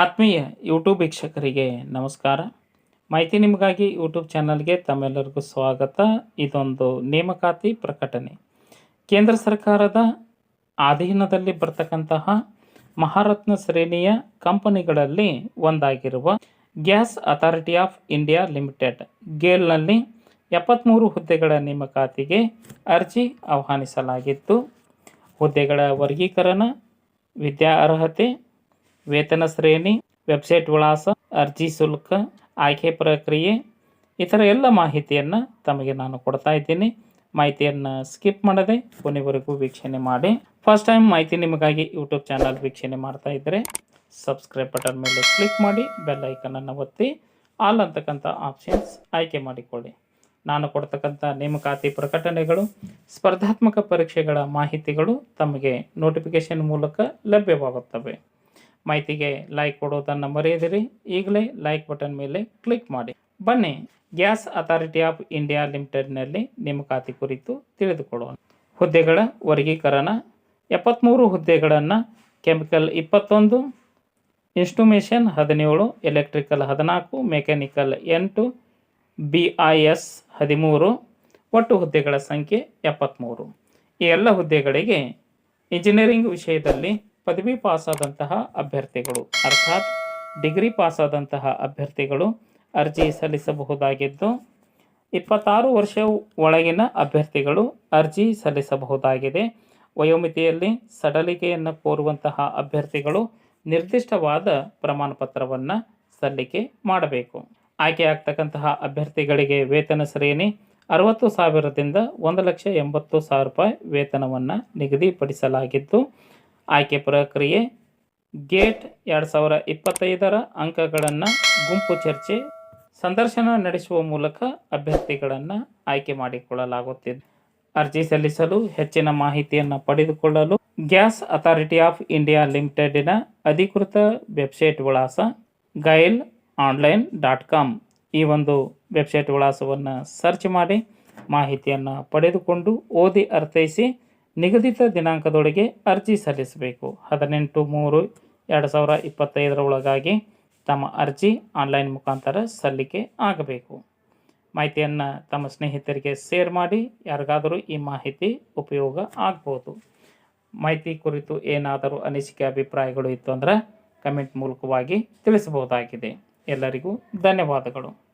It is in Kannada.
ಆತ್ಮೀಯ ಯೂಟ್ಯೂಬ್ ವೀಕ್ಷಕರಿಗೆ ನಮಸ್ಕಾರ. ಮಾಹಿತಿ ನಿಮಗಾಗಿ ಯೂಟ್ಯೂಬ್ ಚಾನಲ್ಗೆ ತಮ್ಮೆಲ್ಲರಿಗೂ ಸ್ವಾಗತ. ಇದೊಂದು ನೇಮಕಾತಿ ಪ್ರಕಟಣೆ. ಕೇಂದ್ರ ಸರ್ಕಾರದ ಅಧೀನದಲ್ಲಿ ಬರ್ತಕ್ಕಂತಹ ಮಹಾರತ್ನ ಶ್ರೇಣಿಯ ಕಂಪನಿಗಳಲ್ಲಿ ಒಂದಾಗಿರುವ gas authority of India limited ಗೇಲ್ನಲ್ಲಿ ಎಪ್ಪತ್ತ್ಮೂರು ಹುದ್ದೆಗಳ ನೇಮಕಾತಿಗೆ ಅರ್ಜಿ ಆಹ್ವಾನಿಸಲಾಗಿತ್ತು. ಹುದ್ದೆಗಳ ವರ್ಗೀಕರಣ, ವಿದ್ಯಾ ಅರ್ಹತೆ ವೇತನ ಶ್ರೇಣಿ, ವೆಬ್ಸೈಟ್ ವಿಳಾಸ, ಅರ್ಜಿ ಶುಲ್ಕ, ಆಯ್ಕೆ ಪ್ರಕ್ರಿಯೆ, ಇತರ ಎಲ್ಲ ಮಾಹಿತಿಯನ್ನು ತಮಗೆ ನಾನು ಕೊಡ್ತಾ ಇದ್ದೀನಿ. ಮಾಹಿತಿಯನ್ನು ಸ್ಕಿಪ್ ಮಾಡದೆ ಕೊನೆವರೆಗೂ ವೀಕ್ಷಣೆ ಮಾಡಿ. ಫಸ್ಟ್ ಟೈಮ್ ಮಾಹಿತಿ ನಿಮಗಾಗಿ ಯೂಟ್ಯೂಬ್ ಚಾನಲ್ ವೀಕ್ಷಣೆ ಮಾಡ್ತಾ ಇದ್ದರೆ ಸಬ್ಸ್ಕ್ರೈಬ್ ಬಟನ್ ಮೇಲೆ ಕ್ಲಿಕ್ ಮಾಡಿ, ಬೆಲ್ ಐಕನನ್ನು ಒತ್ತಿ, ಆಲ್ ಅಂತಕ್ಕಂಥ ಆಪ್ಷನ್ಸ್ ಆಯ್ಕೆ ಮಾಡಿಕೊಳ್ಳಿ. ನಾನು ಕೊಡ್ತಕ್ಕಂಥ ನೇಮಕಾತಿ ಪ್ರಕಟಣೆಗಳು, ಸ್ಪರ್ಧಾತ್ಮಕ ಪರೀಕ್ಷೆಗಳ ಮಾಹಿತಿಗಳು ತಮಗೆ ನೋಟಿಫಿಕೇಶನ್ ಮೂಲಕ ಲಭ್ಯವಾಗುತ್ತವೆ. ಮಾಹಿತಿಗೆ ಲೈಕ್ ಕೊಡುವುದನ್ನು ಮರೆಯದಿರಿ. ಈಗಲೇ ಲೈಕ್ ಬಟನ್ ಮೇಲೆ ಕ್ಲಿಕ್ ಮಾಡಿ. ಬನ್ನಿ, ಗ್ಯಾಸ್ ಅಥಾರಿಟಿ ಆಫ್ ಇಂಡಿಯಾ ಲಿಮಿಟೆಡ್ನಲ್ಲಿ ನೇಮಕಾತಿ ಕುರಿತು ತಿಳಿದುಕೊಳ್ಳೋಣ. ಹುದ್ದೆಗಳ ವರ್ಗೀಕರಣ ಎಪ್ಪತ್ತ್ಮೂರು ಹುದ್ದೆಗಳನ್ನು ಕೆಮಿಕಲ್ ಇಪ್ಪತ್ತೊಂದು ಇನ್ಸ್ಟ್ರುಮೇಷನ್ ಹದಿನೇಳು, ಎಲೆಕ್ಟ್ರಿಕಲ್ ಹದಿನಾಲ್ಕು, ಮೆಕ್ಯಾನಿಕಲ್ ಎಂಟು ಬಿ ಐ ಎಸ್ ಹದಿಮೂರು, ಒಟ್ಟು ಹುದ್ದೆಗಳ ಸಂಖ್ಯೆ ಎಪ್ಪತ್ತ್ಮೂರು ಈ ಎಲ್ಲ ಹುದ್ದೆಗಳಿಗೆ ಇಂಜಿನಿಯರಿಂಗ್ ವಿಷಯದಲ್ಲಿ ಪದವಿ ಪಾಸಾದಂತಹ ಅಭ್ಯರ್ಥಿಗಳು, ಅರ್ಥಾತ್ ಡಿಗ್ರಿ ಪಾಸಾದಂತಹ ಅಭ್ಯರ್ಥಿಗಳು ಅರ್ಜಿ ಸಲ್ಲಿಸಬಹುದಾಗಿದ್ದು, ಇಪ್ಪತ್ತಾರು ವರ್ಷ ಒಳಗಿನ ಅಭ್ಯರ್ಥಿಗಳು ಅರ್ಜಿ ಸಲ್ಲಿಸಬಹುದಾಗಿದೆ. ವಯೋಮಿತಿಯಲ್ಲಿ ಸಡಲಿಕೆಯನ್ನು ಕೋರುವಂತಹ ಅಭ್ಯರ್ಥಿಗಳು ನಿರ್ದಿಷ್ಟವಾದ ಪ್ರಮಾಣಪತ್ರವನ್ನು ಸಲ್ಲಿಕೆ ಮಾಡಬೇಕು. ಆಯ್ಕೆಯಾಗ್ತಕ್ಕಂತಹ ಅಭ್ಯರ್ಥಿಗಳಿಗೆ ವೇತನ ಶ್ರೇಣಿ ಅರವತ್ತು ಸಾವಿರದಿಂದ ಒಂದು ಲಕ್ಷ ಎಂಬತ್ತು ಸಾವಿರ ರೂಪಾಯಿ ವೇತನವನ್ನು ನಿಗದಿಪಡಿಸಲಾಗಿದ್ದು ಆಯ್ಕೆ ಪ್ರಕ್ರಿಯೆ. ಗೇಟ್ ಎರಡು ಸಾವಿರ ಇಪ್ಪತ್ತೈದರ ಅಂಕಗಳನ್ನು ಗುಂಪು ಚರ್ಚೆ, ಸಂದರ್ಶನ ನಡೆಸುವ ಮೂಲಕ ಅಭ್ಯರ್ಥಿಗಳನ್ನು ಆಯ್ಕೆ ಮಾಡಿಕೊಳ್ಳಲಾಗುತ್ತಿದೆ. ಅರ್ಜಿ ಸಲ್ಲಿಸಲು ಹೆಚ್ಚಿನ ಮಾಹಿತಿಯನ್ನು ಪಡೆದುಕೊಳ್ಳಲು ಗ್ಯಾಸ್ ಅಥಾರಿಟಿ ಆಫ್ ಇಂಡಿಯಾ ಲಿಮಿಟೆಡ್ನ ಅಧಿಕೃತ ವೆಬ್ಸೈಟ್ ವಿಳಾಸ ಗೈಲ್ ಆನ್ಲೈನ್ ಡಾಟ್ ಕಾಮ್ ಈ ಒಂದು ವೆಬ್ಸೈಟ್ ವಿಳಾಸವನ್ನು ಸರ್ಚ್ ಮಾಡಿ ಮಾಹಿತಿಯನ್ನು ಪಡೆದುಕೊಂಡು ಓದಿ ಅರ್ಥೈಸಿ ನಿಗದಿತ ದಿನಾಂಕದೊಳಗೆ ಅರ್ಜಿ ಸಲ್ಲಿಸಬೇಕು. ಹದಿನೆಂಟು ಮೂರು ಎರಡು ಸಾವಿರ ಇಪ್ಪತ್ತೈದರ ಒಳಗಾಗಿ ತಮ್ಮ ಅರ್ಜಿ ಆನ್ಲೈನ್ ಮುಖಾಂತರ ಸಲ್ಲಿಕೆ ಆಗಬೇಕು. ಮಾಹಿತಿಯನ್ನು ತಮ್ಮ ಸ್ನೇಹಿತರಿಗೆ ಶೇರ್ ಮಾಡಿ ಯಾರಿಗಾದರೂ ಈ ಮಾಹಿತಿ ಉಪಯೋಗ ಆಗ್ಬೋದು. ಮಾಹಿತಿ ಕುರಿತು ಏನಾದರೂ ಅನಿಸಿಕೆ, ಅಭಿಪ್ರಾಯಗಳು ಇತ್ತು ಅಂದರೆ ಕಮೆಂಟ್ ಮೂಲಕವಾಗಿ ತಿಳಿಸಬಹುದಾಗಿದೆ. ಎಲ್ಲರಿಗೂ ಧನ್ಯವಾದಗಳು.